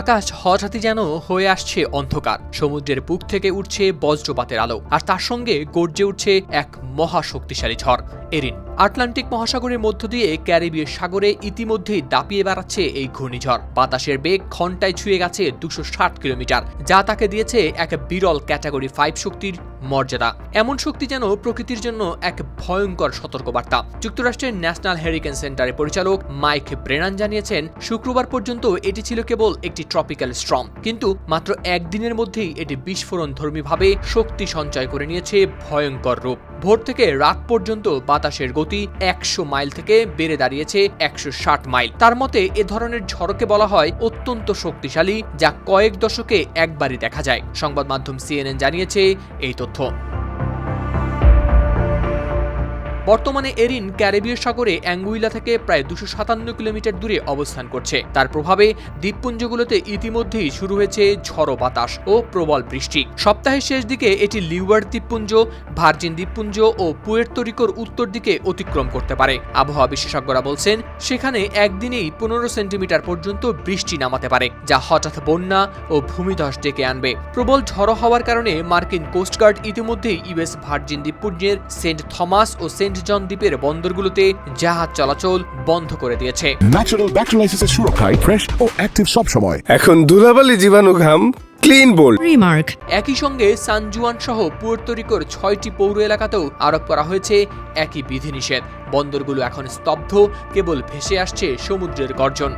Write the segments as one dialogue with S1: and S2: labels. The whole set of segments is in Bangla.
S1: আকাশ হঠাৎই যেন হয়ে আসছে অন্ধকার। সমুদ্রের বুক থেকে উঠছে বজ্রপাতের আলো, আর তার সঙ্গে গর্জে উঠছে এক মহাশক্তিশালী ঝড়, এরিন। আটলান্টিক মহাসাগরের মধ্য দিয়ে ক্যারিবীয় সাগরে ইতিমধ্যেই দাপিয়ে বেড়াচ্ছে এই ঘূর্ণিঝড়। বাতাসের বেগ ঘন্টায় ছুঁয়ে গেছে দুশো কিলোমিটার, যা তাকে দিয়েছে এক বিরল ক্যাটাগরি ফাইভ শক্তির মর্যাদা। এমন শক্তি যেন প্রকৃতির জন্য এক ভয়ঙ্কর সতর্কবার্তা। যুক্তরাষ্ট্রের ন্যাশনাল হ্যারিকেন সেন্টারের পরিচালক মাইক ব্রেনান জানিয়েছেন, শুক্রবার পর্যন্ত এটি ছিল কেবল একটি ট্রপিক্যাল স্ট্রম। কিন্তু মাত্র একদিনের মধ্যেই এটি বিস্ফোরণ ধর্মীভাবে শক্তি সঞ্চয় করে নিয়েছে ভয়ঙ্কর রূপ। ভোর থেকে রাত পর্যন্ত বাতাসের গতি একশো মাইল থেকে বেড়ে দাঁড়িয়েছে একশো ষাট মাইল। তার মতে, এ ধরনের ঝড়কে বলা হয় অত্যন্ত শক্তিশালী, যা কয়েক দশকে একবারই দেখা যায়। সংবাদ মাধ্যম সিএনএন জানিয়েছে এই তথ্য। বর্তমানে এরিন ক্যারিবীয় সাগরে অ্যাঙ্গুইলা থেকে প্রায় দুশো সাতান্ন কিলোমিটার দূরে অবস্থান করছে। তার প্রভাবে দ্বীপপুঞ্জগুলোতে ইতিমধ্যেই শুরু হয়েছে ঝড়ো বাতাস ও প্রবল বৃষ্টি। সপ্তাহের শেষ দিকে এটি লিওয়ার্ড দ্বীপপুঞ্জ, ভার্জিন দ্বীপপুঞ্জ ও পুয়ের্তরিকোর উত্তর দিকে অতিক্রম করতে পারে। আবহাওয়া বিশেষজ্ঞরা বলছেন, সেখানে একদিনেই পনেরো সেন্টিমিটার পর্যন্ত বৃষ্টি নামাতে পারে, যা হঠাৎ বন্যা ও ভূমিধস ডেকে আনবে। প্রবল ঝড়ো হওয়ার কারণে মার্কিন কোস্টগার্ড ইতিমধ্যেই ইউএস ভার্জিন দ্বীপপুঞ্জের সেন্ট থমাস ও সেন্ট জন দ্বীপের বন্দরগুলোতে জাহাজ চলাচল বন্ধ করে দিয়েছে।
S2: ন্যাচারাল ব্যাকটেরিয়ালাইসিসের সুরক্ষায় ফ্রেশ ও অ্যাক্টিভ সব সময়
S3: এখন ধুলাবালি জীবাণু ঘাম ক্লিন বোল্ড
S4: রিমার্ক
S1: একই সঙ্গে সানজুয়ান সহ পুয়ের্তোরিকোর ছয়টি পৌর এলাকাতেও আরোপ করা হয়েছে একই বিধিনিষেধ। বন্দরগুলো এখন স্তব্ধ কেবল ভেসে আসছে সমুদ্রের গর্জন।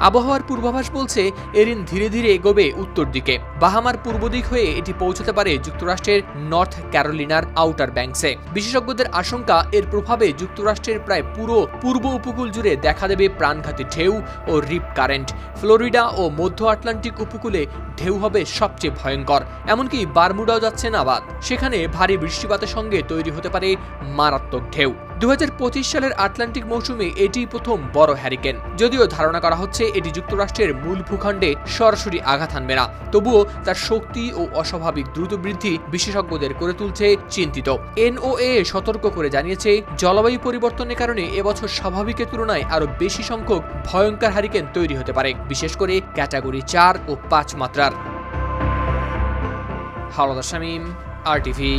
S1: আবহাওয়ার পূর্বাভাস বলছে এরিন ধীরে ধীরে এগোবে উত্তর দিকে। বাহামার পূর্ব দিক হয়ে এটি পৌঁছতে পারে যুক্তরাষ্ট্রের নর্থ ক্যারোলিনার আউটার ব্যাংকসে বিশেষজ্ঞদের আশঙ্কা, এর প্রভাবে যুক্তরাষ্ট্রের প্রায় পুরো পূর্ব উপকূল জুড়ে দেখা দেবে প্রাণঘাতী ঢেউ ও রিপ কারেন্ট। ফ্লোরিডা ও মধ্য আটলান্টিক উপকূলে ঢেউ হবে সবচেয়ে ভয়ঙ্কর। এমনকি বারমুডাও যাচ্ছে না সেখানে ভারী বৃষ্টিপাতের সঙ্গে তৈরি হতে পারে মারাত্মক ঢেউ। দু হাজার পঁচিশ সালের আটলান্টিক মৌসুমে এটি প্রথম বড় হ্যারিকেন। যদিও ধারণা করা হচ্ছে এটি যুক্তরাষ্ট্রের মূল ভূখণ্ডে সরাসরি আঘাত হানবে না। তবুও তার শক্তি ও অস্বাভাবিক দ্রুত বৃদ্ধি বিশেষজ্ঞদের করে তুলছে চিন্তিত। এনওএ সতর্ক করে জানিয়েছে, জলবায়ু পরিবর্তনের কারণে এবছর স্বাভাবিকের তুলনায় আরও বেশি সংখ্যক ভয়ঙ্কর হ্যারিকেন তৈরি হতে পারে, বিশেষ করে ক্যাটাগরি চার ও পাঁচ মাত্রার। হাওলাদার শামীম, আর টিভি